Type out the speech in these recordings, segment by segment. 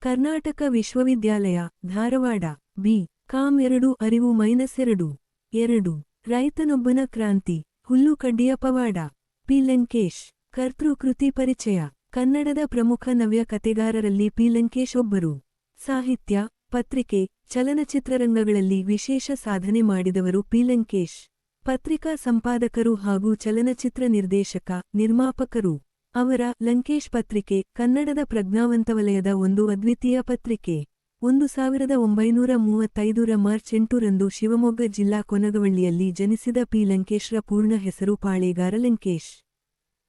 ಕರ್ನಾಟಕ ವಿಶ್ವವಿದ್ಯಾಲಯ, Dharwad. B. Com ಎರಡು, ಅರಿವು ಮೈನಸ್ ಎರಡು. ಎರಡು. ರೈತನೊಬ್ಬನ ಕ್ರಾಂತಿ. ಹುಲ್ಲು ಕಡ್ಡಿಯ ಪವಾಡ ಪಿ. ಲಂಕೇಶ್. ಕರ್ತೃಕೃತಿ ಪರಿಚಯ. ಕನ್ನಡದ ಪ್ರಮುಖ ನವ್ಯ ಕತೆಗಾರರಲ್ಲಿ ಪಿ. ಲಂಕೇಶ್ ಒಬ್ಬರು. ಸಾಹಿತ್ಯ, ಪತ್ರಿಕೆ ಚಲನಚಿತ್ರರಂಗಗಳಲ್ಲಿ ವಿಶೇಷ ಸಾಧನೆ ಮಾಡಿದವರು ಪಿ. ಲಂಕೇಶ್. ಪತ್ರಿಕಾ ಸಂಪಾದಕರು ಹಾಗೂ ಚಲನಚಿತ್ರ ನಿರ್ದೇಶಕ, ನಿರ್ಮಾಪಕರು. ಅವರ ಲಂಕೇಶ್ ಪತ್ರಿಕೆ, ಕನ್ನಡದ ಪ್ರಜ್ಞಾವಂತ ವಲಯದ ಒಂದು ಅದ್ವಿತೀಯ ಪತ್ರಿಕೆ. ಒಂದು ಸಾವಿರದ ಒಂಬೈನೂರ ಮೂವತ್ತೈದರ ಮಾರ್ಚ್ ಎಂಟರಂದು ಶಿವಮೊಗ್ಗ ಜಿಲ್ಲಾ ಕೊನಗವಳ್ಳಿಯಲ್ಲಿ ಜನಿಸಿದ ಪಿ. ಲಂಕೇಶ್ರ ಪೂರ್ಣ ಹೆಸರು ಪಾಳೇಗಾರ ಲಂಕೇಶ್.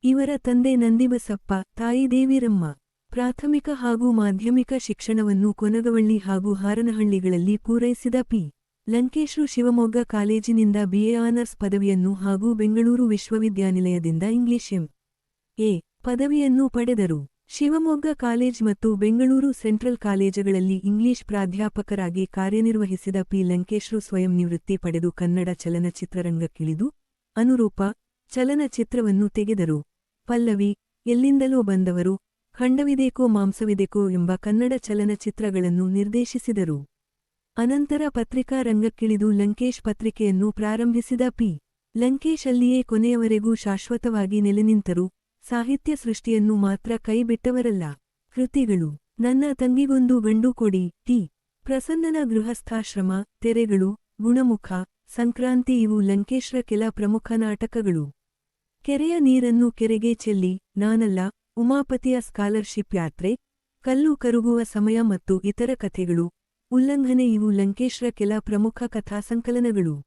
ಇವರ ತಂದೆ ನಂದಿಬಸಪ್ಪ, ತಾಯಿ ದೇವಿರಮ್ಮ. ಪ್ರಾಥಮಿಕ ಹಾಗೂ ಮಾಧ್ಯಮಿಕ ಶಿಕ್ಷಣವನ್ನು ಕೊನಗವಳ್ಳಿ ಹಾಗೂ ಹಾರನಹಳ್ಳಿಗಳಲ್ಲಿ ಪೂರೈಸಿದ ಪಿ. ಲಂಕೇಶ್ರು ಶಿವಮೊಗ್ಗ ಕಾಲೇಜಿನಿಂದ ಬಿಎ ಆನರ್ಸ್ ಪದವಿಯನ್ನು ಹಾಗೂ ಬೆಂಗಳೂರು ವಿಶ್ವವಿದ್ಯಾನಿಲಯದಿಂದ ಇಂಗ್ಲಿಷ್ ಎಂ. ಎ. ಪದವಿಯನ್ನು ಪಡೆದರು. ಶಿವಮೊಗ್ಗ ಕಾಲೇಜ್ ಮತ್ತು ಬೆಂಗಳೂರು ಸೆಂಟ್ರಲ್ ಕಾಲೇಜುಗಳಲ್ಲಿ ಇಂಗ್ಲಿಷ್ ಪ್ರಾಧ್ಯಾಪಕರಾಗಿ ಕಾರ್ಯನಿರ್ವಹಿಸಿದ ಪಿ. ಲಂಕೇಶ್ರು ಸ್ವಯಂ ನಿವೃತ್ತಿ ಪಡೆದು ಕನ್ನಡ ಚಲನಚಿತ್ರರಂಗಕ್ಕಿಳಿದು, ಅನುರೂಪ ಚಲನಚಿತ್ರವನ್ನು ತೆಗೆದರು. ಪಲ್ಲವಿ, ಎಲ್ಲಿಂದಲೋ ಬಂದವರು, ಖಂಡವಿದೇಕೋ ಮಾಂಸವಿದೇಕೋ ಎಂಬ ಕನ್ನಡ ಚಲನಚಿತ್ರಗಳನ್ನು ನಿರ್ದೇಶಿಸಿದರು. ಅನಂತರ ಪತ್ರಿಕಾ ರಂಗಕ್ಕಿಳಿದು ಲಂಕೇಶ್ ಪತ್ರಿಕೆಯನ್ನು ಪ್ರಾರಂಭಿಸಿದ ಪಿ. ಲಂಕೇಶ್ ಅಲ್ಲಿಯೇ ಕೊನೆಯವರೆಗೂ ಶಾಶ್ವತವಾಗಿ ನೆಲೆನಿಂತರು. ಸಾಹಿತ್ಯ ಸೃಷ್ಟಿಯನ್ನು ಮಾತ್ರ ಕೈಬಿಟ್ಟವರಲ್ಲ. ಕೃತಿಗಳು. ನನ್ನ ತಂಗಿಗೊಂದು ಗಂಡು ಕೊಡಿ. ಟಿ. ಪ್ರಸನ್ನನ ಗೃಹಸ್ಥಾಶ್ರಮ, ತೆರೆಗಳು, ಗುಣಮುಖ, ಸಂಕ್ರಾಂತಿ ಇವು ಲಂಕೇಶ್ರ ಕೆಲ ಪ್ರಮುಖ ನಾಟಕಗಳು. ಕೆರೆಯ ನೀರನ್ನು ಕೆರೆಗೆ ಚೆಲ್ಲಿ, ನಾನಲ್ಲ, ಉಮಾಪತಿಯ ಸ್ಕಾಲರ್ಶಿಪ್ ಯಾತ್ರೆ, ಕಲ್ಲು ಕರುಗುವ ಸಮಯ ಮತ್ತು ಇತರ ಕಥೆಗಳು. ಉಲ್ಲಂಘನೆ ಇವು ಲಂಕೇಶ್ರ ಕೆಲ ಪ್ರಮುಖ ಕಥಾಸಂಕಲನಗಳು.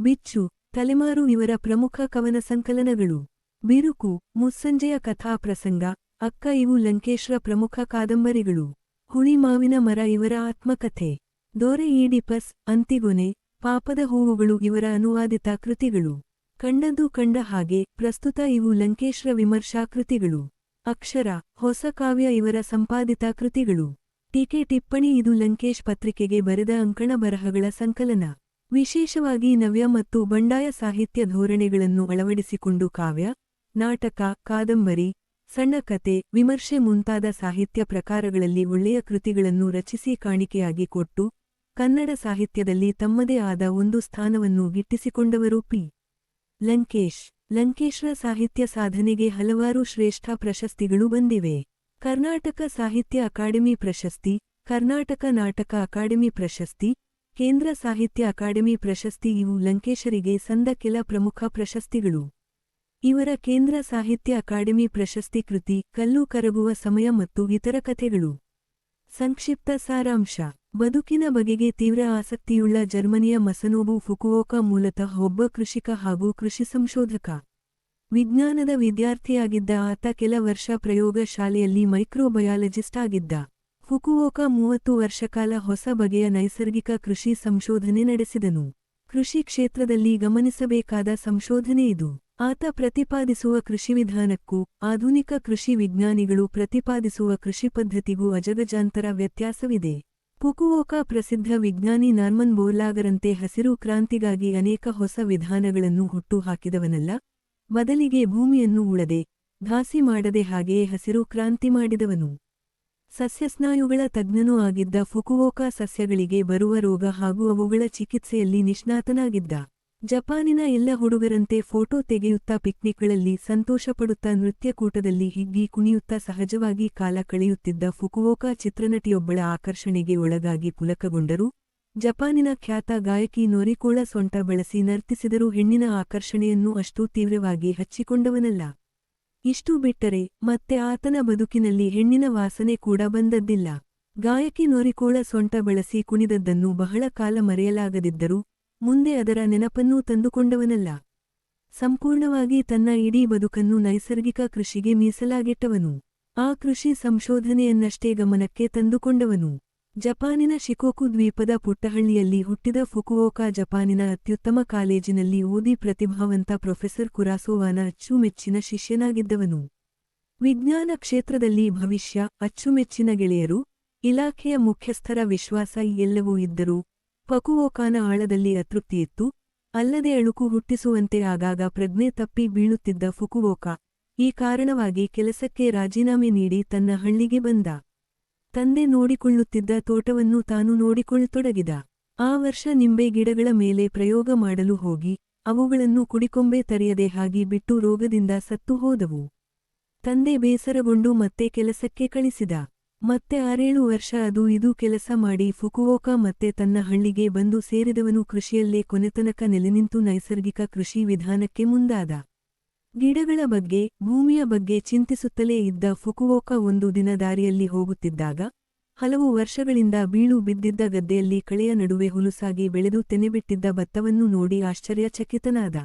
ಬಿಚ್ಚು, ತಲೆಮಾರು ಇವರ ಪ್ರಮುಖ ಕವನ ಸಂಕಲನಗಳು. ಬಿರುಕು, ಮುಸ್ಸಂಜೆಯ ಕಥಾಪ್ರಸಂಗ, ಅಕ್ಕ ಇವು ಲಂಕೇಶ್ರ ಪ್ರಮುಖ ಕಾದಂಬರಿಗಳು. ಹುಳಿ ಮಾವಿನ ಮರ ಇವರ ಆತ್ಮಕಥೆ. ದೊರೆ ಈಡಿಪಸ್ ಅಂತಿಗೊನೆ, ಪಾಪದ ಹೂವುಗಳು ಇವರ ಅನುವಾದಿತ ಕೃತಿಗಳು. ಕಂಡದ್ದು ಕಂಡ ಹಾಗೆ, ಪ್ರಸ್ತುತ ಇವು ಲಂಕೇಶ್ರ ವಿಮರ್ಶಾ ಕೃತಿಗಳು. ಅಕ್ಷರ, ಹೊಸ ಕಾವ್ಯ ಇವರ ಸಂಪಾದಿತ ಕೃತಿಗಳು. ಟೀಕೆ ಟಿಪ್ಪಣಿ ಇದು ಲಂಕೇಶ್ ಪತ್ರಿಕೆಗೆ ಬರೆದ ಅಂಕಣ ಬರಹಗಳ ಸಂಕಲನ. ವಿಶೇಷವಾಗಿ ನವ್ಯ ಮತ್ತು ಬಂಡಾಯ ಸಾಹಿತ್ಯ ಧೋರಣೆಗಳನ್ನು ಅಳವಡಿಸಿಕೊಂಡು ಕಾವ್ಯ ನಾಟಕ, ಕಾದಂಬರಿ, ಸಣ್ಣ ಕತೆ, ವಿಮರ್ಶೆ ಮುಂತಾದ ಸಾಹಿತ್ಯ ಪ್ರಕಾರಗಳಲ್ಲಿ ಒಳ್ಳೆಯ ಕೃತಿಗಳನ್ನು ರಚಿಸಿ ಕಾಣಿಕೆಯಾಗಿ ಕೊಟ್ಟು, ಕನ್ನಡ ಸಾಹಿತ್ಯದಲ್ಲಿ ತಮ್ಮದೇ ಆದ ಒಂದು ಸ್ಥಾನವನ್ನು ಗಿಟ್ಟಿಸಿಕೊಂಡವರು ಪಿ. ಲಂಕೇಶ್. ಲಂಕೇಶ್ರ ಸಾಹಿತ್ಯ ಸಾಧನೆಗೆ ಹಲವಾರು ಶ್ರೇಷ್ಠ ಪ್ರಶಸ್ತಿಗಳು ಬಂದಿವೆ. ಕರ್ನಾಟಕ ಸಾಹಿತ್ಯ ಅಕಾಡೆಮಿ ಪ್ರಶಸ್ತಿ, ಕರ್ನಾಟಕ ನಾಟಕ ಅಕಾಡೆಮಿ ಪ್ರಶಸ್ತಿ, ಕೇಂದ್ರ ಸಾಹಿತ್ಯ ಅಕಾಡೆಮಿ ಪ್ರಶಸ್ತಿ ಇವು ಲಂಕೇಶರಿಗೆ ಸಂದ ಕೆಲ ಪ್ರಮುಖ ಪ್ರಶಸ್ತಿಗಳು. ಇವರ ಕೇಂದ್ರ ಸಾಹಿತ್ಯ ಅಕಾಡೆಮಿ ಪ್ರಶಸ್ತಿ ಕೃತಿ, ಕಲ್ಲು ಕರಗುವ ಸಮಯ ಮತ್ತು ಇತರ ಕಥೆಗಳು. ಸಂಕ್ಷಿಪ್ತ ಸಾರಾಂಶ. ಬದುಕಿನ ಬಗೆಗೆ ತೀವ್ರ ಆಸಕ್ತಿಯುಳ್ಳ ಜರ್ಮನಿಯ ಮಸನೋಬು ಫುಕುವೋಕ ಮೂಲತಃ ಒಬ್ಬ ಕೃಷಿಕ ಹಾಗೂ ಕೃಷಿ ಸಂಶೋಧಕ. ವಿಜ್ಞಾನದ ವಿದ್ಯಾರ್ಥಿಯಾಗಿದ್ದ ಆತ ಕೆಲ ವರ್ಷ ಪ್ರಯೋಗ ಶಾಲೆಯಲ್ಲಿ ಮೈಕ್ರೋಬಯಾಲಜಿಸ್ಟ್ ಆಗಿದ್ದ. ಫುಕುವೋಕ ಮೂವತ್ತು ವರ್ಷಕಾಲ ಹೊಸ ಬಗೆಯ ನೈಸರ್ಗಿಕ ಕೃಷಿ ಸಂಶೋಧನೆ ನಡೆಸಿದನು. ಕೃಷಿ ಕ್ಷೇತ್ರದಲ್ಲಿ ಗಮನಿಸಬೇಕಾದ ಸಂಶೋಧನೆ ಇದು. ಆತ ಪ್ರತಿಪಾದಿಸುವ ಕೃಷಿ ವಿಧಾನಕ್ಕೂ ಆಧುನಿಕ ಕೃಷಿ ವಿಜ್ಞಾನಿಗಳು ಪ್ರತಿಪಾದಿಸುವ ಕೃಷಿ ಪದ್ಧತಿಗೂ ಅಜಗಜಾಂತರ ವ್ಯತ್ಯಾಸವಿದೆ. ಪುಕುವೋಕ ಪ್ರಸಿದ್ಧ ವಿಜ್ಞಾನಿ ನಾರ್ಮನ್ ಬೋರ್ಲಾಗರಂತೆ ಹಸಿರು ಕ್ರಾಂತಿಗಾಗಿ ಅನೇಕ ಹೊಸ ವಿಧಾನಗಳನ್ನು ಹುಟ್ಟುಹಾಕಿದವನಲ್ಲ. ಬದಲಿಗೆ ಭೂಮಿಯನ್ನು ಉಳದೆ, ಘಾಸಿ ಮಾಡದೆ ಹಾಗೆಯೇ ಹಸಿರು ಕ್ರಾಂತಿ ಮಾಡಿದವನು. ಸಸ್ಯಸ್ನಾಯುಗಳ ತಜ್ಞನೂ ಆಗಿದ್ದ ಫುಕುವೋಕಾ ಸಸ್ಯಗಳಿಗೆ ಬರುವ ರೋಗ ಹಾಗೂ ಅವುಗಳ ಚಿಕಿತ್ಸೆಯಲ್ಲಿ ನಿಷ್ಣಾತನಾಗಿದ್ದ. ಜಪಾನಿನ ಎಲ್ಲ ಹುಡುಗರಂತೆ ಫೋಟೋ ತೆಗೆಯುತ್ತಾ ಪಿಕ್ನಿಕ್ಗಳಲ್ಲಿ ಸಂತೋಷಪಡುತ್ತಾ ನೃತ್ಯಕೂಟದಲ್ಲಿ ಹಿಗ್ಗಿ ಕುಣಿಯುತ್ತಾ ಸಹಜವಾಗಿ ಕಾಲ ಕಳೆಯುತ್ತಿದ್ದ ಫುಕುವೋಕಾ ಚಿತ್ರನಟಿಯೊಬ್ಬಳ ಆಕರ್ಷಣೆಗೆ ಒಳಗಾಗಿ ಪುಲಕಗೊಂಡರು. ಜಪಾನಿನ ಖ್ಯಾತ ಗಾಯಕಿ ನೊರಿಕೋಳ ಸೊಂಟ ಬಳಸಿ ನರ್ತಿಸಿದರೂ ಹೆಣ್ಣಿನ ಆಕರ್ಷಣೆಯನ್ನು ಅಷ್ಟೂ ತೀವ್ರವಾಗಿ ಹಚ್ಚಿಕೊಂಡವನಲ್ಲ. ಇಷ್ಟು ಬಿಟ್ಟರೆ ಮತ್ತೆ ಆತನ ಬದುಕಿನಲ್ಲಿ ಹೆಣ್ಣಿನ ವಾಸನೆ ಕೂಡ ಬಂದದ್ದಿಲ್ಲ. ಗಾಯಕಿ ನೊರಿಕೋಳ ಸೊಂಟ ಬಳಸಿ ಕುಣಿದದ್ದನ್ನು ಬಹಳ ಕಾಲ ಮರೆಯಲಾಗದಿದ್ದರೂ ಮುಂದೆ ಅದರ ನೆನಪನ್ನೂ ತಂದುಕೊಂಡವನಲ್ಲ. ಸಂಪೂರ್ಣವಾಗಿ ತನ್ನ ಇಡೀ ಬದುಕನ್ನು ನೈಸರ್ಗಿಕ ಕೃಷಿಗೆ ಮೀಸಲಾಗಿಟ್ಟವನು. ಆ ಕೃಷಿ ಸಂಶೋಧನೆಯನ್ನಷ್ಟೇ ಗಮನಕ್ಕೆ ತಂದುಕೊಂಡವನು. ಜಪಾನಿನ ಶಿಕೋಕು ದ್ವೀಪದ ಪುಟ್ಟಹಳ್ಳಿಯಲ್ಲಿ ಹುಟ್ಟಿದ ಫುಕುವೋಕ ಜಪಾನಿನ ಅತ್ಯುತ್ತಮ ಕಾಲೇಜಿನಲ್ಲಿ ಓದಿ ಪ್ರತಿಭಾವಂತ ಪ್ರೊಫೆಸರ್ ಕುರಾಸೋವಾನ ಅಚ್ಚುಮೆಚ್ಚಿನ ಶಿಷ್ಯನಾಗಿದ್ದವನು. ವಿಜ್ಞಾನ ಕ್ಷೇತ್ರದಲ್ಲಿ ಭವಿಷ್ಯ, ಅಚ್ಚುಮೆಚ್ಚಿನ ಗೆಳೆಯರು, ಇಲಾಖೆಯ ಮುಖ್ಯಸ್ಥರ ವಿಶ್ವಾಸ ಎಲ್ಲವೂ ಇದ್ದರೂ ಫಕುವೋಕಾನ ಆಳದಲ್ಲಿ ಅತೃಪ್ತಿಯಿತ್ತು ಅಲ್ಲದೆ ಅಳುಕು ಹುಟ್ಟಿಸುವಂತೆ ಆಗಾಗ ಪ್ರಜ್ಞೆ ತಪ್ಪಿ ಬೀಳುತ್ತಿದ್ದ ಫುಕುವೋಕ ಈ ಕಾರಣವಾಗಿ ಕೆಲಸಕ್ಕೆ ರಾಜೀನಾಮೆ ನೀಡಿ ತನ್ನ ಹಳ್ಳಿಗೆ ಬಂದ. ತಂದೆ ನೋಡಿಕೊಳ್ಳುತ್ತಿದ್ದ ತೋಟವನ್ನು ತಾನು ನೋಡಿಕೊಳ್ಳತೊಡಗಿದ. ಆ ವರ್ಷ ನಿಂಬೆ ಗಿಡಗಳ ಮೇಲೆ ಪ್ರಯೋಗ ಮಾಡಲು ಹೋಗಿ, ಅವುಗಳನ್ನು ಕುಡಿಕೊಂಬೆ ತರೆಯದೆ ಹಾಗೆ ಬಿಟ್ಟು ರೋಗದಿಂದ ಸತ್ತು ಹೋದವು. ತಂದೆ ಬೇಸರಗೊಂಡು ಮತ್ತೆ ಕೆಲಸಕ್ಕೆ ಕಳಿಸಿದ. ಮತ್ತೆ ಆರೇಳು ವರ್ಷ ಅದು ಇದು ಕೆಲಸ ಮಾಡಿ ಫುಕುವೋಕ ಮತ್ತೆ ತನ್ನ ಹಳ್ಳಿಗೆ ಬಂದು ಸೇರಿದವನು ಕೃಷಿಯಲ್ಲೇ ಕೊನೆತನಕ ನೆಲೆನಿಂತು ನೈಸರ್ಗಿಕ ಕೃಷಿ ವಿಧಾನಕ್ಕೆ ಮುಂದಾದ. ಗಿಡಗಳ ಬಗ್ಗೆ, ಭೂಮಿಯ ಬಗ್ಗೆ ಚಿಂತಿಸುತ್ತಲೇ ಇದ್ದ ಫುಕುವೋಕ ಒಂದು ದಿನ ದಾರಿಯಲ್ಲಿ ಹೋಗುತ್ತಿದ್ದಾಗ, ಹಲವು ವರ್ಷಗಳಿಂದ ಬೀಳು ಬಿದ್ದಿದ್ದ ಗದ್ದೆಯಲ್ಲಿ ಕಳೆಯ ನಡುವೆ ಹುಲುಸಾಗಿ ಬೆಳೆದು ತೆನೆಬಿಟ್ಟಿದ್ದ ಭತ್ತವನ್ನು ನೋಡಿ ಆಶ್ಚರ್ಯಚಕಿತನಾದ.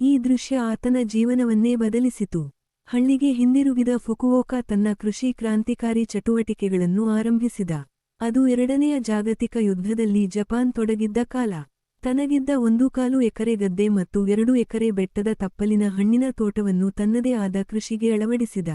ಈ ದೃಶ್ಯ ಆತನ ಜೀವನವನ್ನೇ ಬದಲಿಸಿತು. ಹಳ್ಳಿಗೆ ಹಿಂದಿರುಗಿದ ಫುಕುವೋಕ ತನ್ನ ಕೃಷಿ ಕ್ರಾಂತಿಕಾರಿ ಚಟುವಟಿಕೆಗಳನ್ನು ಆರಂಭಿಸಿದ. ಅದು ಎರಡನೆಯ ಜಾಗತಿಕ ಯುದ್ಧದಲ್ಲಿ ಜಪಾನ್ ತೊಡಗಿದ್ದ ಕಾಲ. ತನಗಿದ್ದ ಒಂದು ಕಾಲು ಎಕರೆ ಗದ್ದೆ ಮತ್ತು ಎರಡು ಎಕರೆ ಬೆಟ್ಟದ ತಪ್ಪಲಿನ ಹಣ್ಣಿನ ತೋಟವನ್ನು ತನ್ನದೇ ಆದ ಕೃಷಿಗೆ ಅಳವಡಿಸಿದ.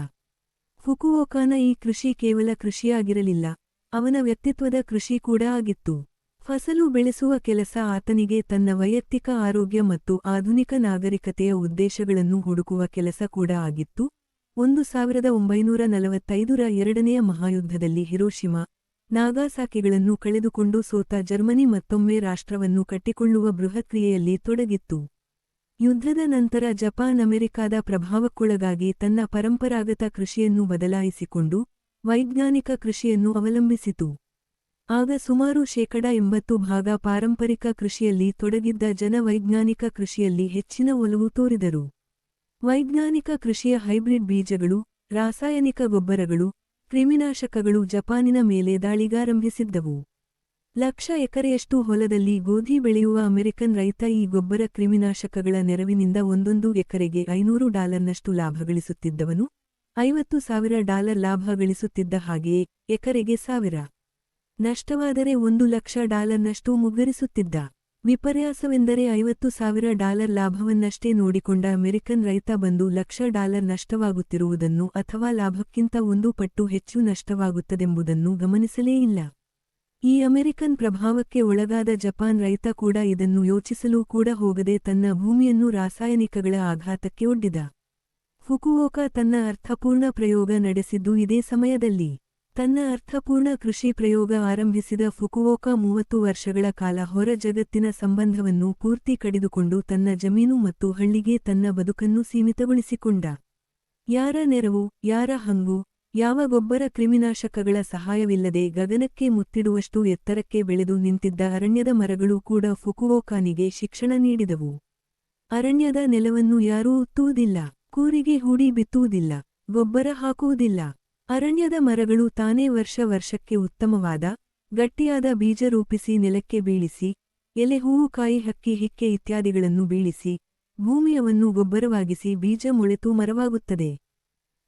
ಫುಕುವೋಕಾನ ಈ ಕೃಷಿ ಕೇವಲ ಕೃಷಿಯಾಗಿರಲಿಲ್ಲ. ಅವನ ವ್ಯಕ್ತಿತ್ವದ ಕೃಷಿ ಕೂಡ ಆಗಿತ್ತು. ಫಸಲು ಬೆಳೆಸುವ ಕೆಲಸ ಆತನಿಗೆ ತನ್ನ ವೈಯಕ್ತಿಕ ಆರೋಗ್ಯ ಮತ್ತು ಆಧುನಿಕ ನಾಗರಿಕತೆಯ ಉದ್ದೇಶಗಳನ್ನು ಹುಡುಕುವ ಕೆಲಸ ಕೂಡ ಆಗಿತ್ತು. ಒಂದು ಸಾವಿರದ ಒಂಬೈನೂರ ನಲವತ್ತೈದರ ಎರಡನೆಯ ಮಹಾಯುದ್ಧದಲ್ಲಿ ಹಿರೋಶಿಮಾ, ನಾಗಾಸಾಕಿಗಳನ್ನು ಕಳೆದುಕೊಂಡು ಸೋತ ಜರ್ಮನಿ ಮತ್ತೊಮ್ಮೆ ರಾಷ್ಟ್ರವನ್ನು ಕಟ್ಟಿಕೊಳ್ಳುವ ಬೃಹತ್ ಕ್ರಿಯೆಯಲ್ಲಿ ತೊಡಗಿತ್ತು. ಯುದ್ಧದ ನಂತರ ಜಪಾನ್ ಅಮೆರಿಕಾದ ಪ್ರಭಾವಕ್ಕೊಳಗಾಗಿ ತನ್ನ ಪರಂಪರಾಗತ ಕೃಷಿಯನ್ನು ಬದಲಾಯಿಸಿಕೊಂಡು ವೈಜ್ಞಾನಿಕ ಕೃಷಿಯನ್ನು ಅವಲಂಬಿಸಿತು. ಆಗ ಸುಮಾರು ಶೇಕಡ ಎಂಬತ್ತು ಭಾಗ ಪಾರಂಪರಿಕ ಕೃಷಿಯಲ್ಲಿ ತೊಡಗಿದ್ದ ಜನ ವೈಜ್ಞಾನಿಕ ಕೃಷಿಯಲ್ಲಿ ಹೆಚ್ಚಿನ ಒಲವು ತೋರಿದರು. ವೈಜ್ಞಾನಿಕ ಕೃಷಿಯ ಹೈಬ್ರಿಡ್ ಬೀಜಗಳು, ರಾಸಾಯನಿಕ ಗೊಬ್ಬರಗಳು, ಕ್ರಿಮಿನಾಶಕಗಳು ಜಪಾನಿನ ಮೇಲೆ ದಾಳಿಗಾರಂಭಿಸಿದ್ದವು. ಲಕ್ಷ ಎಕರೆಯಷ್ಟು ಹೊಲದಲ್ಲಿ ಗೋಧಿ ಬೆಳೆಯುವ ಅಮೆರಿಕನ್ ರೈತ ಈ ಗೊಬ್ಬರ ಕ್ರಿಮಿನಾಶಕಗಳ ನೆರವಿನಿಂದ ಒಂದೊಂದು ಎಕರೆಗೆ ಐನೂರು ಡಾಲರ್ನಷ್ಟು ಲಾಭ ಗಳಿಸುತ್ತಿದ್ದವನು, ಐವತ್ತು ಸಾವಿರ ಡಾಲರ್ ಲಾಭ ಗಳಿಸುತ್ತಿದ್ದ ಹಾಗೆಯೇ ಎಕರೆಗೆ ಸಾವಿರ. ನಷ್ಟವಾದರೆ ಒಂದು ಲಕ್ಷ ಡಾಲರ್ನಷ್ಟು ಮುಗ್ಗರಿಸುತ್ತಿದ್ದ ವಿಪರ್ಯಾಸವೆಂದರೆ ಐವತ್ತು ಸಾವಿರ ಡಾಲರ್ ಲಾಭವನ್ನಷ್ಟೇ ನೋಡಿಕೊಂಡ ಅಮೆರಿಕನ್ ರೈತ ಬಂದು ಲಕ್ಷ ಡಾಲರ್ ನಷ್ಟವಾಗುತ್ತಿರುವುದನ್ನು ಅಥವಾ ಲಾಭಕ್ಕಿಂತ ಒಂದು ಪಟ್ಟು ಹೆಚ್ಚು ನಷ್ಟವಾಗುತ್ತದೆಂಬುದನ್ನು ಗಮನಿಸಲೇ ಇಲ್ಲ. ಈ ಅಮೆರಿಕನ್ ಪ್ರಭಾವಕ್ಕೆ ಒಳಗಾದ ಜಪಾನ್ ರೈತ ಕೂಡ ಇದನ್ನು ಯೋಚಿಸಲೂ ಕೂಡ ಹೋಗದೆ ತನ್ನ ಭೂಮಿಯನ್ನು ರಾಸಾಯನಿಕಗಳ ಆಘಾತಕ್ಕೆ ಒಡ್ಡಿದ. ಫುಕುವೋಕ ತನ್ನ ಅರ್ಥಪೂರ್ಣ ಪ್ರಯೋಗ ನಡೆಸಿದ್ದು ಇದೇ ಸಮಯದಲ್ಲಿ. ತನ್ನ ಅರ್ಥಪೂರ್ಣ ಕೃಷಿ ಪ್ರಯೋಗ ಆರಂಭಿಸಿದ ಫುಕುವೋಕ ಮೂವತ್ತು ವರ್ಷಗಳ ಕಾಲ ಹೊರ ಜಗತ್ತಿನ ಸಂಬಂಧವನ್ನು ಪೂರ್ತಿ ಕಡಿದುಕೊಂಡು ತನ್ನ ಜಮೀನು ಮತ್ತು ಹಳ್ಳಿಗೆ ತನ್ನ ಬದುಕನ್ನು ಸೀಮಿತಗೊಳಿಸಿಕೊಂಡ. ಯಾರ ನೆರವು, ಯಾರ ಹಂಗು, ಯಾವ ಗೊಬ್ಬರ ಕ್ರಿಮಿನಾಶಕಗಳ ಸಹಾಯವಿಲ್ಲದೆ ಗಗನಕ್ಕೆ ಮುತ್ತಿಡುವಷ್ಟು ಎತ್ತರಕ್ಕೆ ಬೆಳೆದು ನಿಂತಿದ್ದ ಅರಣ್ಯದ ಮರಗಳು ಕೂಡ ಫುಕುವೋಕಾನಿಗೆ ಶಿಕ್ಷಣ ನೀಡಿದವು. ಅರಣ್ಯದ ನೆಲವನ್ನು ಯಾರೂ ಉತ್ತುವುದಿಲ್ಲ, ಕೂರಿಗೆ ಹೂಡಿ ಬಿತ್ತುವುದಿಲ್ಲ, ಗೊಬ್ಬರ ಹಾಕುವುದಿಲ್ಲ. ಅರಣ್ಯದ ಮರಗಳು ತಾನೇ ವರ್ಷ ವರ್ಷಕ್ಕೆ ಉತ್ತಮವಾದ, ಗಟ್ಟಿಯಾದ ಬೀಜ ರೂಪಿಸಿ ನೆಲಕ್ಕೆ ಬೀಳಿಸಿ, ಎಲೆ ಹೂವು ಕಾಯಿ ಹಕ್ಕಿ ಹಿಕ್ಕೆ ಇತ್ಯಾದಿಗಳನ್ನು ಬೀಳಿಸಿ, ಭೂಮಿಯವನ್ನು ಗೊಬ್ಬರವಾಗಿಸಿ ಬೀಜ ಮೊಳೆತು ಮರವಾಗುತ್ತದೆ.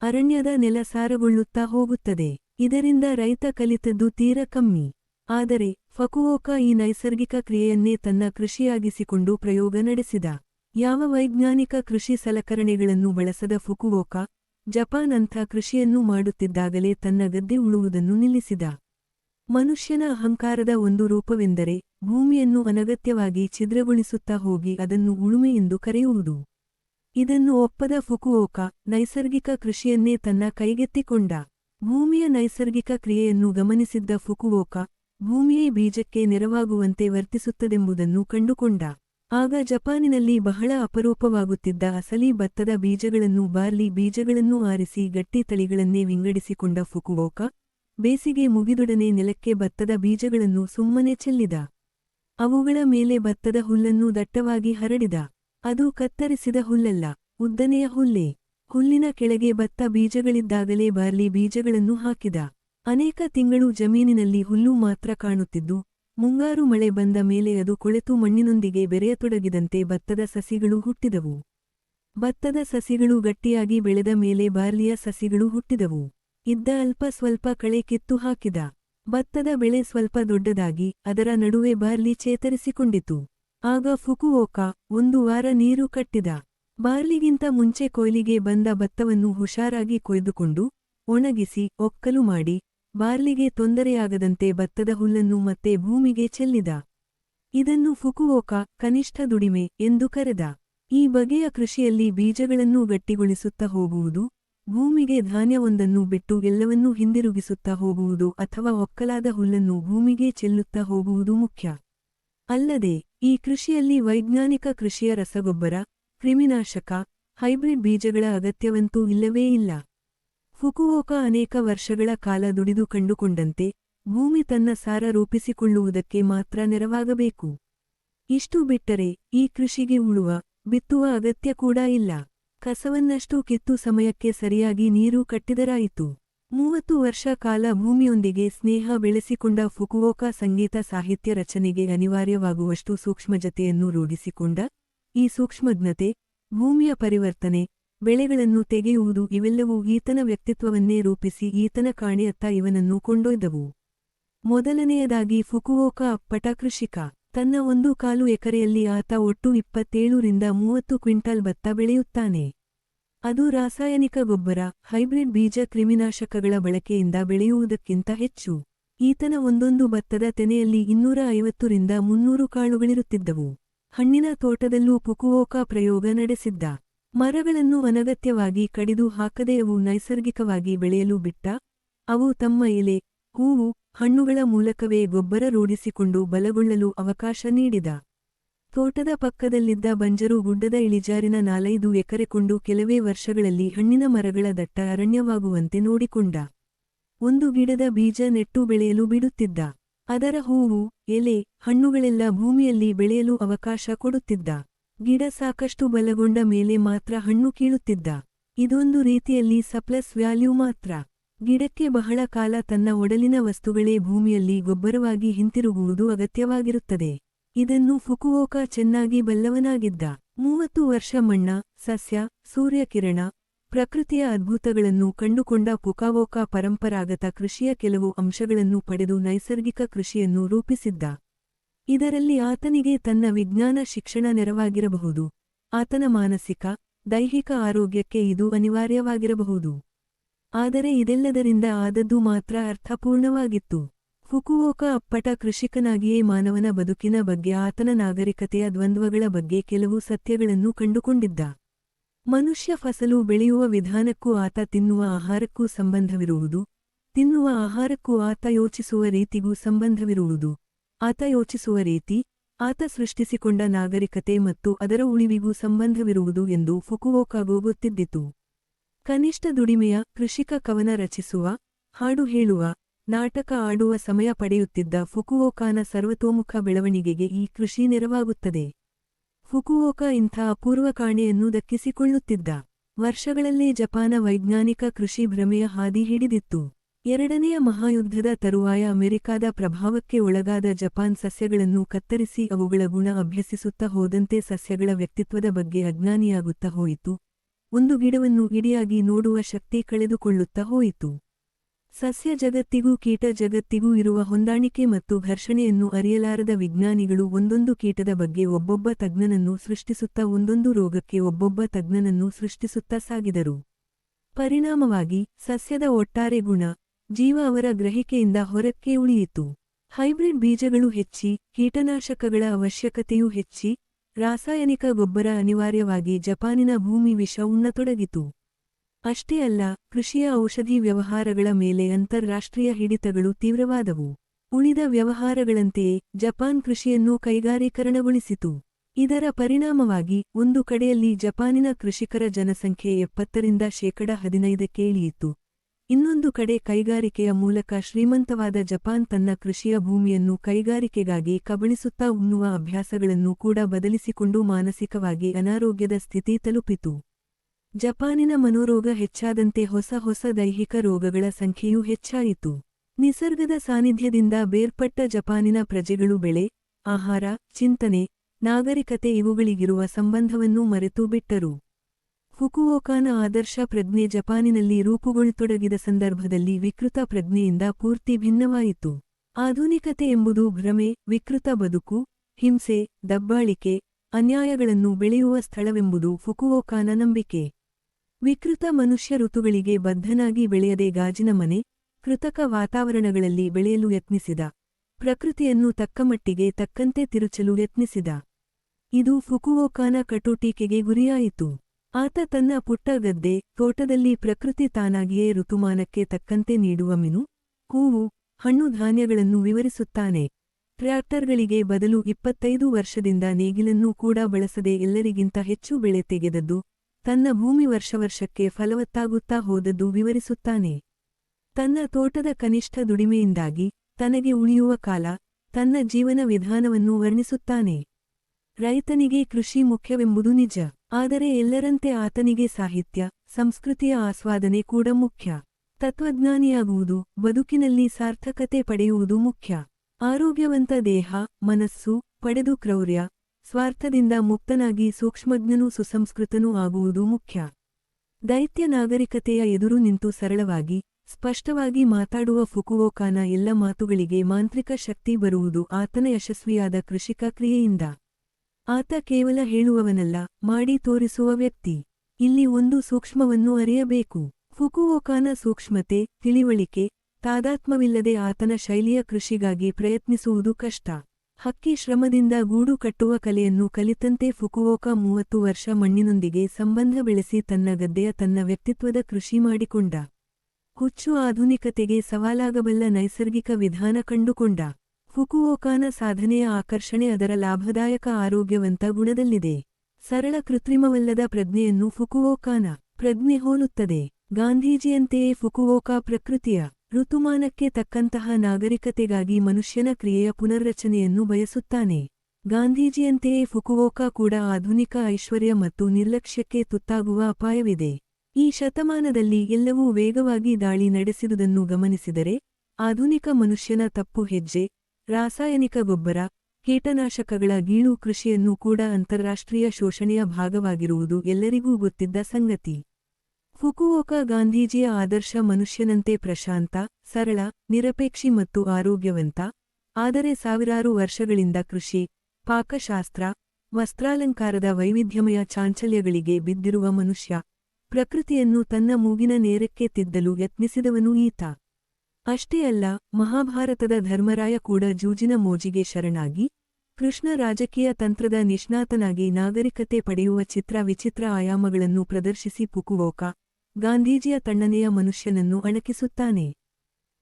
ಅರಣ್ಯದ ನೆಲ ಸಾರಗೊಳ್ಳುತ್ತಾ ಹೋಗುತ್ತದೆ. ಇದರಿಂದ ರೈತ ಕಲಿತದ್ದು ತೀರ ಕಮ್ಮಿ. ಆದರೆ, ಫಕುವೋಕ ಈ ನೈಸರ್ಗಿಕ ಕ್ರಿಯೆಯನ್ನೇ ತನ್ನ ಕೃಷಿಯಾಗಿಸಿಕೊಂಡು ಪ್ರಯೋಗ ನಡೆಸಿದ. ಯಾವ ವೈಜ್ಞಾನಿಕ ಕೃಷಿ ಸಲಕರಣೆಗಳನ್ನು ಬಳಸದ ಫುಕುವೋಕ? ಜಪಾನ್ ಅಂಥ ಕೃಷಿಯನ್ನು ಮಾಡುತ್ತಿದ್ದಾಗಲೇ ತನ್ನ ಗದ್ದೆ ಉಳುವುದನ್ನು ನಿಲ್ಲಿಸಿದ. ಮನುಷ್ಯನ ಅಹಂಕಾರದ ಒಂದು ರೂಪವೆಂದರೆ ಭೂಮಿಯನ್ನು ಅನಗತ್ಯವಾಗಿ ಛಿದ್ರಗೊಳಿಸುತ್ತಾ ಹೋಗಿ ಅದನ್ನು ಉಳುಮೆ ಎಂದು ಕರೆಯುವುದು. ಇದನ್ನು ಒಪ್ಪದ ಫುಕುವೋಕ ನೈಸರ್ಗಿಕ ಕೃಷಿಯನ್ನೇ ತನ್ನ ಕೈಗೆತ್ತಿಕೊಂಡ. ಭೂಮಿಯ ನೈಸರ್ಗಿಕ ಕ್ರಿಯೆಯನ್ನು ಗಮನಿಸಿದ್ದ ಫುಕುವೋಕ ಭೂಮಿಯೇ ಬೀಜಕ್ಕೆ ನೆರವಾಗುವಂತೆ ವರ್ತಿಸುತ್ತದೆಂಬುದನ್ನು ಕಂಡುಕೊಂಡ. ಆಗ ಜಪಾನಿನಲ್ಲಿ ಬಹಳ ಅಪರೂಪವಾಗುತ್ತಿದ್ದ ಅಸಲಿ ಭತ್ತದ ಬೀಜಗಳನ್ನು ಬಾರ್ಲಿ ಬೀಜಗಳನ್ನು ಆರಿಸಿ ಗಟ್ಟಿ ತಳಿಗಳನ್ನೇ ವಿಂಗಡಿಸಿಕೊಂಡ ಫುಕುವೋಕ, ಬೇಸಿಗೆ ಮುಗಿದೊಡನೆ ನೆಲಕ್ಕೆ ಭತ್ತದ ಬೀಜಗಳನ್ನು ಸುಮ್ಮನೆ ಚೆಲ್ಲಿದ. ಅವುಗಳ ಮೇಲೆ ಭತ್ತದ ಹುಲ್ಲನ್ನು ದಟ್ಟವಾಗಿ ಹರಡಿದ. ಅದು ಕತ್ತರಿಸಿದ ಹುಲ್ಲಲ್ಲ, ಉದ್ದನೆಯ ಹುಲ್ಲೇ. ಹುಲ್ಲಿನ ಕೆಳಗೆ ಭತ್ತ ಬೀಜಗಳಿದ್ದಾಗಲೇ ಬಾರ್ಲಿ ಬೀಜಗಳನ್ನು ಹಾಕಿದ. ಅನೇಕ ತಿಂಗಳು ಜಮೀನಿನಲ್ಲಿ ಹುಲ್ಲು ಮಾತ್ರ ಕಾಣುತ್ತಿದ್ದು ಮುಂಗಾರು ಮಳೆ ಬಂದ ಮೇಲೆ ಅದು ಕೊಳೆತು ಮಣ್ಣಿನೊಂದಿಗೆ ಬೆರೆಯತೊಡಗಿದಂತೆ ಭತ್ತದ ಸಸಿಗಳು ಹುಟ್ಟಿದವು. ಭತ್ತದ ಸಸಿಗಳು ಗಟ್ಟಿಯಾಗಿ ಬೆಳೆದ ಮೇಲೆ ಬಾರ್ಲಿಯ ಸಸಿಗಳು ಹುಟ್ಟಿದವು. ಇದ್ದ ಅಲ್ಪ ಸ್ವಲ್ಪ ಕಳೆ ಕಿತ್ತು ಹಾಕಿದ. ಭತ್ತದ ಬೆಳೆ ಸ್ವಲ್ಪ ದೊಡ್ಡದಾಗಿ ಅದರ ನಡುವೆ ಬಾರ್ಲಿ ಚೇತರಿಸಿಕೊಂಡಿತು. ಆಗ ಫುಕುವೋಕ ಒಂದು ವಾರ ನೀರು ಕಟ್ಟಿದ. ಬಾರ್ಲಿಗಿಂತ ಮುಂಚೆ ಕೊಯ್ಲಿಗೆ ಬಂದ ಭತ್ತವನ್ನು ಹುಷಾರಾಗಿ ಕೊಯ್ದುಕೊಂಡು ಒಣಗಿಸಿ ಒಕ್ಕಲು ಮಾಡಿ ಬಾರ್ಲಿಗೆ ತೊಂದರೆಯಾಗದಂತೆ ಭತ್ತದ ಹುಲ್ಲನ್ನು ಮತ್ತೆ ಭೂಮಿಗೆ ಚೆಲ್ಲಿದ. ಇದನ್ನು ಫುಕುವೋಕ ಕನಿಷ್ಠ ದುಡಿಮೆ ಎಂದು ಕರೆದ. ಈ ಬಗೆಯ ಕೃಷಿಯಲ್ಲಿ ಬೀಜಗಳನ್ನೂ ಗಟ್ಟಿಗೊಳಿಸುತ್ತಾ ಹೋಗುವುದು, ಭೂಮಿಗೆ ಧಾನ್ಯವೊಂದನ್ನು ಬಿಟ್ಟು ಎಲ್ಲವನ್ನೂ ಹಿಂದಿರುಗಿಸುತ್ತಾ ಹೋಗುವುದು ಅಥವಾ ಒಕ್ಕಲಾದ ಹುಲ್ಲನ್ನು ಭೂಮಿಗೆ ಚೆಲ್ಲುತ್ತಾ ಹೋಗುವುದು ಮುಖ್ಯ. ಅಲ್ಲದೆ, ಈ ಕೃಷಿಯಲ್ಲಿ ವೈಜ್ಞಾನಿಕ ಕೃಷಿಯ ರಸಗೊಬ್ಬರ, ಕ್ರಿಮಿನಾಶಕ, ಹೈಬ್ರಿಡ್ ಬೀಜಗಳ ಅಗತ್ಯವಂತೂ ಇಲ್ಲವೇ ಇಲ್ಲ. ಫುಕುವೋಕ ಅನೇಕ ವರ್ಷಗಳ ಕಾಲ ದುಡಿದು ಕಂಡುಕೊಂಡಂತೆ ಭೂಮಿ ತನ್ನ ಸಾರ ರೂಪಿಸಿಕೊಳ್ಳುವುದಕ್ಕೆ ಮಾತ್ರ ನೆರವಾಗಬೇಕು. ಇಷ್ಟು ಬಿಟ್ಟರೆ ಈ ಕೃಷಿಗೆ ಉಳುವ, ಬಿತ್ತುವ ಅಗತ್ಯ ಕೂಡ ಇಲ್ಲ. ಕಸವನ್ನಷ್ಟು ಕಿತ್ತು ಸಮಯಕ್ಕೆ ಸರಿಯಾಗಿ ನೀರು ಕಟ್ಟಿದರಾಯಿತು. ಮೂವತ್ತು ವರ್ಷ ಕಾಲ ಭೂಮಿಯೊಂದಿಗೆ ಸ್ನೇಹ ಬೆಳೆಸಿಕೊಂಡ ಫುಕುವೋಕ ಸಂಗೀತ ಸಾಹಿತ್ಯ ರಚನೆಗೆ ಅನಿವಾರ್ಯವಾಗುವಷ್ಟು ಸೂಕ್ಷ್ಮಜತೆಯನ್ನು ರೂಢಿಸಿಕೊಂಡ ಈ ಸೂಕ್ಷ್ಮಜ್ಞತೆ ಭೂಮಿಯ ಪರಿವರ್ತನೆ ಬೆಳೆಗಳನ್ನು ತೆಗೆಯುವುದು ಇವೆಲ್ಲವೂ ಈತನ ವ್ಯಕ್ತಿತ್ವವನ್ನೇ ರೂಪಿಸಿ ಈತನ ಕಾಣೆಯತ್ತ ಇವನನ್ನು ಕೊಂಡೊಯ್ದವು. ಮೊದಲನೆಯದಾಗಿ ಫುಕುವೋಕ ಅಪ್ಪಟ ಕೃಷಿಕ ತನ್ನ ಒಂದು ಕಾಲು ಎಕರೆಯಲ್ಲಿ ಆತ ಒಟ್ಟು ಇಪ್ಪತ್ತೇಳರಿಂದ ಮೂವತ್ತು ಕ್ವಿಂಟಲ್ ಭತ್ತ ಬೆಳೆಯುತ್ತಾನೆ. ಅದು ರಾಸಾಯನಿಕ ಗೊಬ್ಬರ, ಹೈಬ್ರಿಡ್ ಬೀಜ ಕ್ರಿಮಿನಾಶಕಗಳ ಬಳಕೆಯಿಂದ ಬೆಳೆಯುವುದಕ್ಕಿಂತ ಹೆಚ್ಚು. ಈತನ ಒಂದೊಂದು ಭತ್ತದ ತೆನೆಯಲ್ಲಿ ಇನ್ನೂರ ಐವತ್ತರಿಂದ ಮುನ್ನೂರು ಕಾಳುಗಳಿರುತ್ತಿದ್ದವು. ಹಣ್ಣಿನ ತೋಟದಲ್ಲೂ ಪುಕುವೋಕ ಪ್ರಯೋಗ ನಡೆಸಿದ್ದ. ಮರಗಳನ್ನು ಅನಗತ್ಯವಾಗಿ ಕಡಿದು ಹಾಕದೆ ಅವು ನೈಸರ್ಗಿಕವಾಗಿ ಬೆಳೆಯಲು ಬಿಟ್ಟ. ಅವು ತಮ್ಮ ಎಲೆ, ಹೂವು, ಹಣ್ಣುಗಳ ಮೂಲಕವೇ ಗೊಬ್ಬರ ರೂಢಿಸಿಕೊಂಡು ಬಲಗೊಳ್ಳಲು ಅವಕಾಶ ನೀಡಿದ. ತೋಟದ ಪಕ್ಕದಲ್ಲಿದ್ದ ಬಂಜರು ಗುಡ್ಡದ ಇಳಿಜಾರಿನ ನಾಲೈದು ಎಕರೆಕೊಂಡು ಕೆಲವೇ ವರ್ಷಗಳಲ್ಲಿ ಹಣ್ಣಿನ ಮರಗಳ ದಟ್ಟ ಅರಣ್ಯವಾಗುವಂತೆ ನೋಡಿಕೊಂಡ. ಒಂದು ಗಿಡದ ಬೀಜ ನೆಟ್ಟು ಬೆಳೆಯಲು ಬಿಡುತ್ತಿದ್ದ. ಅದರ ಹೂವು, ಎಲೆ, ಹಣ್ಣುಗಳೆಲ್ಲ ಭೂಮಿಯಲ್ಲಿ ಬೆಳೆಯಲು ಅವಕಾಶ ಕೊಡುತ್ತಿದ್ದ. ಗಿಡ ಸಾಕಷ್ಟು ಬಲಗೊಂಡ ಮೇಲೆ ಮಾತ್ರ ಹಣ್ಣು ಕೀಳುತ್ತಿದ್ದ. ಇದೊಂದು ರೀತಿಯಲ್ಲಿ ಸಪ್ಲಸ್ ವ್ಯಾಲ್ಯೂ ಮಾತ್ರ. ಗಿಡಕ್ಕೆ ಬಹಳ ಕಾಲ ತನ್ನ ಒಡಲಿನ ವಸ್ತುಗಳೇ ಭೂಮಿಯಲ್ಲಿ ಗೊಬ್ಬರವಾಗಿ ಹಿಂತಿರುಗುವುದು ಅಗತ್ಯವಾಗಿರುತ್ತದೆ. ಇದನ್ನು ಫುಕುವೋಕ ಚೆನ್ನಾಗಿ ಬಲ್ಲವನಾಗಿದ್ದ. ಮೂವತ್ತು ವರ್ಷ ಮಣ್ಣ, ಸಸ್ಯ, ಸೂರ್ಯಕಿರಣ, ಪ್ರಕೃತಿಯ ಅದ್ಭುತಗಳನ್ನು ಕಂಡುಕೊಂಡ ಪುಕಾವೋಕ ಪರಂಪರಾಗತ ಕೃಷಿಯ ಕೆಲವು ಅಂಶಗಳನ್ನು ಪಡೆದು ನೈಸರ್ಗಿಕ ಕೃಷಿಯನ್ನು ರೂಪಿಸಿದ್ದ. ಇದರಲ್ಲಿ ಆತನಿಗೆ ತನ್ನ ವಿಜ್ಞಾನ ಶಿಕ್ಷಣ ನೆರವಾಗಿರಬಹುದು. ಆತನ ಮಾನಸಿಕ, ದೈಹಿಕ ಆರೋಗ್ಯಕ್ಕೆ ಇದು ಅನಿವಾರ್ಯವಾಗಿರಬಹುದು. ಆದರೆ ಇದೆಲ್ಲದರಿಂದ ಆದದ್ದು ಮಾತ್ರ ಅರ್ಥಪೂರ್ಣವಾಗಿತ್ತು. ಫುಕುವೋಕ ಅಪ್ಪಟ ಕೃಷಿಕನಾಗಿಯೇ ಮಾನವನ ಬದುಕಿನ ಬಗ್ಗೆ ಆತನ ನಾಗರಿಕತೆಯ ದ್ವಂದ್ವಗಳ ಬಗ್ಗೆ ಕೆಲವು ಸತ್ಯಗಳನ್ನು ಕಂಡುಕೊಂಡಿದ್ದ. ಮನುಷ್ಯ ಫಸಲು ಬೆಳೆಯುವ ವಿಧಾನಕ್ಕೂ ಆತ ತಿನ್ನುವ ಆಹಾರಕ್ಕೂ ಸಂಬಂಧವಿರುವುದು, ತಿನ್ನುವ ಆಹಾರಕ್ಕೂ ಆತ ಯೋಚಿಸುವ ರೀತಿಗೂ ಸಂಬಂಧವಿರುವುದು. ಆತ ಯೋಚಿಸುವ ರೀತಿ, ಆತ ಸೃಷ್ಟಿಸಿಕೊಂಡ ನಾಗರಿಕತೆ ಮತ್ತು ಅದರ ಉಳಿವಿಗೂ ಸಂಬಂಧವಿರುವುದು ಎಂದು ಫುಕುವೋಕಾಗೋ ಗೊತ್ತಿದ್ದಿತು. ಕನಿಷ್ಠ ದುಡಿಮೆಯ ಕೃಷಿಕ ಕವನ ರಚಿಸುವ, ಹಾಡು ಹೇಳುವ, ನಾಟಕ ಆಡುವ ಸಮಯ ಪಡೆಯುತ್ತಿದ್ದ ಫುಕುವೋಕಾನ ಸರ್ವತೋಮುಖ ಬೆಳವಣಿಗೆಗೆ ಈ ಕೃಷಿ ನೆರವಾಗುತ್ತದೆ. ಫುಕುವೋಕ ಇಂಥ ಅಪೂರ್ವ ಕಾಣೆಯನ್ನು ದಕ್ಕಿಸಿಕೊಳ್ಳುತ್ತಿದ್ದ. ವರ್ಷಗಳಲ್ಲೇ ಜಪಾನ ವೈಜ್ಞಾನಿಕ ಕೃಷಿ ಭ್ರಮೆಯ ಹಾದಿ ಹಿಡಿದಿತ್ತು. ಎರಡನೆಯ ಮಹಾಯುದ್ಧದ ತರುವಾಯ ಅಮೆರಿಕಾದ ಪ್ರಭಾವಕ್ಕೆ ಒಳಗಾದ ಜಪಾನ್ ಸಸ್ಯಗಳನ್ನು ಕತ್ತರಿಸಿ ಅವುಗಳ ಗುಣ ಅಭ್ಯಸಿಸುತ್ತಾ ಹೋದಂತೆ ಸಸ್ಯಗಳ ವ್ಯಕ್ತಿತ್ವದ ಬಗ್ಗೆ ಅಜ್ಞಾನಿಯಾಗುತ್ತಾ ಹೋಯಿತು. ಒಂದು ಗಿಡವನ್ನು ಇಡಿಯಾಗಿ ನೋಡುವ ಶಕ್ತಿ ಕಳೆದುಕೊಳ್ಳುತ್ತಾ ಹೋಯಿತು. ಸಸ್ಯ ಜಗತ್ತಿಗೂ ಕೀಟ ಜಗತ್ತಿಗೂ ಇರುವ ಹೊಂದಾಣಿಕೆ ಮತ್ತು ಘರ್ಷಣೆಯನ್ನು ಅರಿಯಲಾರದ ವಿಜ್ಞಾನಿಗಳು ಒಂದೊಂದು ಕೀಟದ ಬಗ್ಗೆ ಒಬ್ಬೊಬ್ಬ ತಜ್ಞನನ್ನು ಸೃಷ್ಟಿಸುತ್ತಾ ಒಂದೊಂದು ರೋಗಕ್ಕೆ ಒಬ್ಬೊಬ್ಬ ತಜ್ಞನನ್ನು ಸೃಷ್ಟಿಸುತ್ತಾ ಸಾಗಿದರು. ಪರಿಣಾಮವಾಗಿ, ಸಸ್ಯದ ಒಟ್ಟಾರೆ ಗುಣ ಜೀವ ಅವರ ಗ್ರಹಿಕೆಯಿಂದ ಹೊರಕ್ಕೆ ಉಳಿಯಿತು. ಹೈಬ್ರಿಡ್ ಬೀಜಗಳು ಹೆಚ್ಚಿ, ಕೀಟನಾಶಕಗಳ ಅವಶ್ಯಕತೆಯೂ ಹೆಚ್ಚಿ, ರಾಸಾಯನಿಕ ಗೊಬ್ಬರ ಅನಿವಾರ್ಯವಾಗಿ ಜಪಾನಿನ ಭೂಮಿ ವಿಷ ಉಣ್ಣತೊಡಗಿತು. ಅಷ್ಟೇ ಅಲ್ಲ, ಕೃಷಿಯ ಔಷಧಿ ವ್ಯವಹಾರಗಳ ಮೇಲೆ ಅಂತಾರಾಷ್ಟ್ರೀಯ ಹಿಡಿತಗಳು ತೀವ್ರವಾದವು. ಉಳಿದ ವ್ಯವಹಾರಗಳಂತೆಯೇ ಜಪಾನ್ ಕೃಷಿಯನ್ನು ಕೈಗಾರೀಕರಣಗೊಳಿಸಿತು. ಇದರ ಪರಿಣಾಮವಾಗಿ ಒಂದು ಕಡೆಯಲ್ಲಿ ಜಪಾನಿನ ಕೃಷಿಕರ ಜನಸಂಖ್ಯೆ ಎಪ್ಪತ್ತರಿಂದ ಶೇಕಡ ಹದಿನೈದಕ್ಕೆ ಇಳಿಯಿತು. ಇನ್ನೊಂದು ಕಡೆ ಕೈಗಾರಿಕೆಯ ಮೂಲಕ ಶ್ರೀಮಂತವಾದ ಜಪಾನ್ ತನ್ನ ಕೃಷಿಯ ಭೂಮಿಯನ್ನು ಕೈಗಾರಿಕೆಗಾಗಿ ಕಬಳಿಸುತ್ತಾ ಉಣ್ಣುವ ಅಭ್ಯಾಸಗಳನ್ನು ಕೂಡ ಬದಲಿಸಿಕೊಂಡು ಮಾನಸಿಕವಾಗಿ ಅನಾರೋಗ್ಯದ ಸ್ಥಿತಿ ತಲುಪಿತು. ಜಪಾನಿನ ಮನೋರೋಗ ಹೆಚ್ಚಾದಂತೆ ಹೊಸ ಹೊಸ ದೈಹಿಕ ರೋಗಗಳ ಸಂಖ್ಯೆಯೂ ಹೆಚ್ಚಾಯಿತು. ನಿಸರ್ಗದ ಸಾನ್ನಿಧ್ಯದಿಂದ ಬೇರ್ಪಟ್ಟ ಜಪಾನಿನ ಪ್ರಜೆಗಳು ಬೆಳೆ, ಆಹಾರ, ಚಿಂತನೆ, ನಾಗರಿಕತೆ ಇವುಗಳಿಗಿರುವ ಸಂಬಂಧವನ್ನೂ ಮರೆತು ಬಿಟ್ಟರು ಫುಕುವೋಕಾನ ಆದರ್ಶ ಪ್ರಜ್ಞೆ ಜಪಾನಿನಲ್ಲಿ ರೂಪುಗೊಳ್ಳತೊಡಗಿದ ಸಂದರ್ಭದಲ್ಲಿ ವಿಕೃತ ಪ್ರಜ್ಞೆಯಿಂದ ಪೂರ್ತಿ ಭಿನ್ನವಾಯಿತು. ಆಧುನಿಕತೆ ಎಂಬುದು ಭ್ರಮೆ, ವಿಕೃತ ಬದುಕು, ಹಿಂಸೆ, ದಬ್ಬಾಳಿಕೆ, ಅನ್ಯಾಯಗಳನ್ನು ಬೆಳೆಯುವ ಸ್ಥಳವೆಂಬುದು ಫುಕುವೋಕಾನ ನಂಬಿಕೆ. ವಿಕೃತ ಮನುಷ್ಯ ಋತುಗಳಿಗೆ ಬದ್ಧನಾಗಿ ಬೆಳೆಯದೆ ಗಾಜಿನ ಮನೆ, ಕೃತಕ ವಾತಾವರಣಗಳಲ್ಲಿ ಬೆಳೆಯಲು ಯತ್ನಿಸಿದ. ಪ್ರಕೃತಿಯನ್ನು ತಕ್ಕಮಟ್ಟಿಗೆ ತಕ್ಕಂತೆ ತಿರುಚಲು ಯತ್ನಿಸಿದ. ಇದು ಫುಕುವೋಕಾನ ಕಟುಟೀಕೆಗೆ ಗುರಿಯಾಯಿತು. ಆತ ತನ್ನ ಪುಟ್ಟ ಗದ್ದೆ, ತೋಟದಲ್ಲಿ ಪ್ರಕೃತಿ ತಾನಾಗಿಯೇ ಋತುಮಾನಕ್ಕೆ ತಕ್ಕಂತೆ ನೀಡುವ ಮಿನು ಹೂವು ಹಣ್ಣು ಧಾನ್ಯಗಳನ್ನು ವಿವರಿಸುತ್ತಾನೆ. ಟ್ರ್ಯಾಕ್ಟರ್ಗಳಿಗೆ ಬದಲು ಇಪ್ಪತ್ತೈದು ವರ್ಷದಿಂದ ನೇಗಿಲನ್ನೂ ಕೂಡ ಬಳಸದೆ ಎಲ್ಲರಿಗಿಂತ ಹೆಚ್ಚು ಬೆಳೆ ತೆಗೆದದ್ದು, ತನ್ನ ಭೂಮಿ ವರ್ಷವರ್ಷಕ್ಕೆ ಫಲವತ್ತಾಗುತ್ತಾ ಹೋದದ್ದು ವಿವರಿಸುತ್ತಾನೆ. ತನ್ನ ತೋಟದ ಕನಿಷ್ಠ ದುಡಿಮೆಯಿಂದಾಗಿ ತನಗೆ ಉಳಿಯುವ ಕಾಲ, ತನ್ನ ಜೀವನ ವಿಧಾನವನ್ನು ವರ್ಣಿಸುತ್ತಾನೆ. ರೈತನಿಗೆ ಕೃಷಿ ಮುಖ್ಯವೆಂಬುದು ನಿಜ. ಆದರೆ ಎಲ್ಲರಂತೆ ಆತನಿಗೆ ಸಾಹಿತ್ಯ, ಸಂಸ್ಕೃತಿಯ ಆಸ್ವಾದನೆ ಕೂಡ ಮುಖ್ಯ. ತತ್ವಜ್ಞಾನಿಯಾಗುವುದು, ಬದುಕಿನಲ್ಲಿ ಸಾರ್ಥಕತೆ ಪಡೆಯುವುದು ಮುಖ್ಯ. ಆರೋಗ್ಯವಂತ ದೇಹ, ಮನಸ್ಸು, ಪಡೆದು ಕ್ರೌರ್ಯ, ಸ್ವಾರ್ಥದಿಂದ ಮುಕ್ತನಾಗಿ ಸೂಕ್ಷ್ಮಜ್ಞನೂ ಸುಸಂಸ್ಕೃತನೂ ಆಗುವುದು ಮುಖ್ಯ. ದೈತ್ಯ ನಾಗರಿಕತೆಯ ಎದುರು ನಿಂತು ಸರಳವಾಗಿ, ಸ್ಪಷ್ಟವಾಗಿ ಮಾತಾಡುವ ಫುಕುವೋಕಾನ ಎಲ್ಲ ಮಾತುಗಳಿಗೆ ಮಾಂತ್ರಿಕ ಶಕ್ತಿ ಬರುವುದು ಆತನ ಯಶಸ್ವಿಯಾದ ಕೃಷಿಕ ಕ್ರಿಯೆಯಿಂದ. ಆತ ಕೇವಲ ಹೇಳುವವನಲ್ಲ, ಮಾಡಿ ತೋರಿಸುವ ವ್ಯಕ್ತಿ. ಇಲ್ಲಿ ಒಂದು ಸೂಕ್ಷ್ಮವನ್ನು ಅರಿಯಬೇಕು. ಫುಕುವೋಕಾನ ಸೂಕ್ಷ್ಮತೆ, ತಿಳಿವಳಿಕೆ ತಾದಾತ್ಮವಿಲ್ಲದೆ ಆತನ ಶೈಲಿಯ ಕೃಷಿಗಾಗಿ ಪ್ರಯತ್ನಿಸುವುದು ಕಷ್ಟ. ಹಕ್ಕಿ ಶ್ರಮದಿಂದ ಗೂಡು ಕಟ್ಟುವ ಕಲೆಯನ್ನು ಕಲಿತಂತೆ ಫುಕುವೋಕ ಮೂವತ್ತು ವರ್ಷ ಮಣ್ಣಿನೊಂದಿಗೆ ಸಂಬಂಧ ಬೆಳೆಸಿ ತನ್ನ ಗದ್ದೆಯ ತನ್ನ ವ್ಯಕ್ತಿತ್ವದ ಕೃಷಿ ಮಾಡಿಕೊಂಡ. ಹುಚ್ಚು ಆಧುನಿಕತೆಗೆ ಸವಾಲಾಗಬಲ್ಲ ನೈಸರ್ಗಿಕ ವಿಧಾನ ಕಂಡುಕೊಂಡ. ಫುಕುವೋಕಾನ ಸಾಧನೆಯ ಆಕರ್ಷಣೆ ಅದರ ಲಾಭದಾಯಕ ಆರೋಗ್ಯವಂತ ಗುಣದಲ್ಲಿದೆ. ಸರಳ ಕೃತ್ರಿಮವಲ್ಲದ ಪ್ರಜ್ಞೆಯನ್ನು ಫುಕುವೋಕಾನ ಪ್ರಜ್ಞೆ ಹೋಲುತ್ತದೆ. ಗಾಂಧೀಜಿಯಂತೆಯೇ ಫುಕುವೋಕಾ ಪ್ರಕೃತಿಯ ಋತುಮಾನಕ್ಕೆ ತಕ್ಕಂತಹ ನಾಗರಿಕತೆಗಾಗಿ ಮನುಷ್ಯನ ಕ್ರಿಯೆಯ ಪುನರ್ರಚನೆಯನ್ನು ಬಯಸುತ್ತಾನೆ. ಗಾಂಧೀಜಿಯಂತೆಯೇ ಫುಕುವೋಕಾ ಕೂಡ ಆಧುನಿಕ ಐಶ್ವರ್ಯ ಮತ್ತು ನಿರ್ಲಕ್ಷ್ಯಕ್ಕೆ ತುತ್ತಾಗುವ ಅಪಾಯವಿದೆ. ಈ ಶತಮಾನದಲ್ಲಿ ಎಲ್ಲವೂ ವೇಗವಾಗಿ ದಾಳಿ ನಡೆಸಿರುವುದನ್ನು ಗಮನಿಸಿದರೆ, ಆಧುನಿಕ ಮನುಷ್ಯನ ತಪ್ಪು ಹೆಜ್ಜೆ ರಾಸಾಯನಿಕ ಗೊಬ್ಬರ, ಕೀಟನಾಶಕಗಳ ಗೀಳು ಕೃಷಿಯನ್ನು ಕೂಡ ಅಂತಾರಾಷ್ಟ್ರೀಯ ಶೋಷಣೆಯ ಭಾಗವಾಗಿರುವುದು ಎಲ್ಲರಿಗೂ ಗೊತ್ತಿದ್ದ ಸಂಗತಿ. ಫುಕುವೋಕಾ ಗಾಂಧೀಜಿಯ ಆದರ್ಶ ಮನುಷ್ಯನಂತೆ ಪ್ರಶಾಂತ, ಸರಳ, ನಿರಪೇಕ್ಷಿ ಮತ್ತು ಆರೋಗ್ಯವಂತ, ಆದರೆ ಸಾವಿರಾರು ವರ್ಷಗಳಿಂದ ಕೃಷಿ, ಪಾಕಶಾಸ್ತ್ರ, ವಸ್ತ್ರಾಲಂಕಾರದ ವೈವಿಧ್ಯಮಯ ಚಾಂಚಲ್ಯಗಳಿಗೆ ಬಿದ್ದಿರುವ ಮನುಷ್ಯ, ಪ್ರಕೃತಿಯನ್ನು ತನ್ನ ಮೂಗಿನ ನೇರಕ್ಕೆ ತಿದ್ದಲು ಯತ್ನಿಸಿದವನು ಈತ. ಅಷ್ಟೇ ಅಲ್ಲ, ಮಹಾಭಾರತದ ಧರ್ಮರಾಯ ಕೂಡ ಜೂಜಿನ ಮೋಜಿಗೆ ಶರಣಾಗಿ, ಕೃಷ್ಣ ರಾಜಕೀಯ ತಂತ್ರದ ನಿಷ್ಣಾತನಾಗಿ ನಾಗರಿಕತೆ ಪಡೆಯುವ ಚಿತ್ರ ವಿಚಿತ್ರ ಆಯಾಮಗಳನ್ನು ಪ್ರದರ್ಶಿಸಿ ಪುಕುವೋಕ ಗಾಂಧೀಜಿಯ ತಣ್ಣನೆಯ ಮನುಷ್ಯನನ್ನು ಅಣಕಿಸುತ್ತಾನೆ.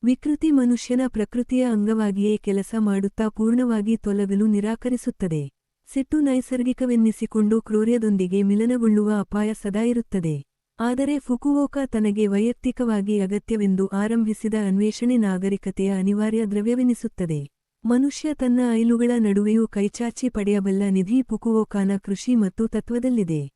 ವಿಕೃತಿ ಮನುಷ್ಯನ ಪ್ರಕೃತಿಯ ಅಂಗವಾಗಿಯೇ ಕೆಲಸ ಮಾಡುತ್ತಾ ಪೂರ್ಣವಾಗಿ ತೊಲಗಲು ನಿರಾಕರಿಸುತ್ತದೆ. ಸಿಟ್ಟು ನೈಸರ್ಗಿಕವೆನ್ನಿಸಿಕೊಂಡು ಕ್ರೂರ್ಯದೊಂದಿಗೆ ಮಿಲನಗೊಳ್ಳುವ ಅಪಾಯ ಸದಾ ಇರುತ್ತದೆ. ಆದರೆ ಫುಕುವೋಕ ತನಗೆ ವೈಯಕ್ತಿಕವಾಗಿ ಅಗತ್ಯವೆಂದು ಆರಂಭಿಸಿದ ಅನ್ವೇಷಣೆ ನಾಗರಿಕತೆಯ ಅನಿವಾರ್ಯ ದ್ರವ್ಯವೆನಿಸುತ್ತದೆ. ಮನುಷ್ಯ ತನ್ನ ಐಲುಗಳ ನಡುವೆಯೂ ಕೈಚಾಚಿ ಪಡೆಯಬಲ್ಲ ನಿಧಿ ಪುಕುವೋಕಾನ ಕೃಷಿ ಮತ್ತು ತತ್ವದಲ್ಲಿದೆ.